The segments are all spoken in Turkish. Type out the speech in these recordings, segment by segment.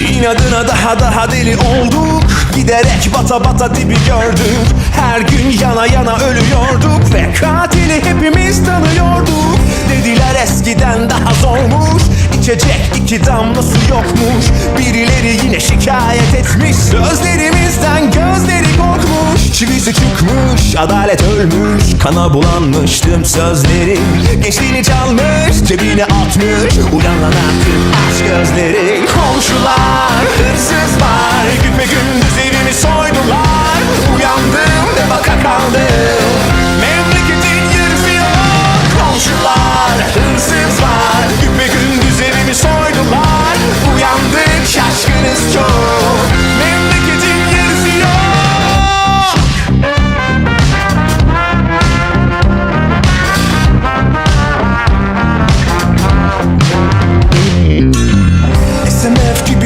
Boşuna daha daha deli olduk. Giderek bata bata dibi gördük. Her gün yana yana ölüyorduk. Ve katili hepimiz tanıyorduk. Dediler eskiden daha zormuş. İçecek iki damla su yokmuş. Birileri yine şikayet etmiş. Gözleri Çivisi çıkmış, adalet ölmüş Kana bulanmış tüm sözlerim Gençliğini çalmış, cebine atmış Uyanan artık aç gözleri. Komşular,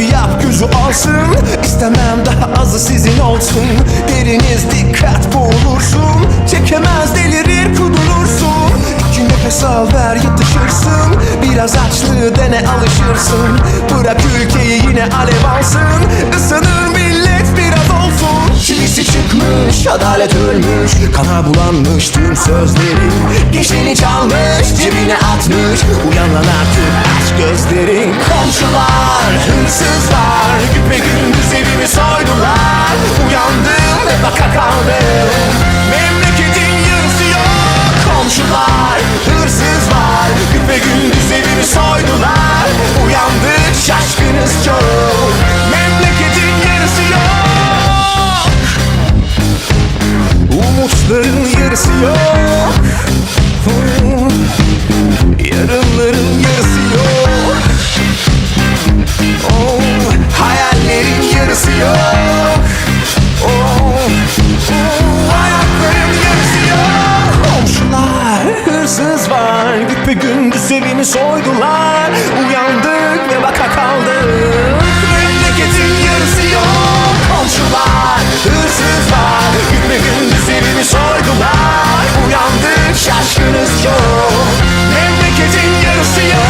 gibi yap gözü alsın. İstemem daha azı sizin olsun. Deriniz dikkat boğulursun Çekemez delirir kudurursun. İki nefes al ver yatışırsın. Biraz açlığı dene alışırsın. Bırak ülkeyi yine alev alsın. Isınır millet biraz olsun. Çilisi çıkmış adalet ölmüş. Kana bulanmış tüm sözlerin Gençliğini çalmış cebine atmış Uyanan artık. Aç gözlerin Komşular hırsızlar. Güpe gündüz evimi soydular. Uyandım ve baka kaldım Yarınların yarısı yok oh, Hayallerin yarısı yok. Oh, oh, Ayakların yarısı yok. Komşular hırsız var. Güpe gündüz evimi soydular. to you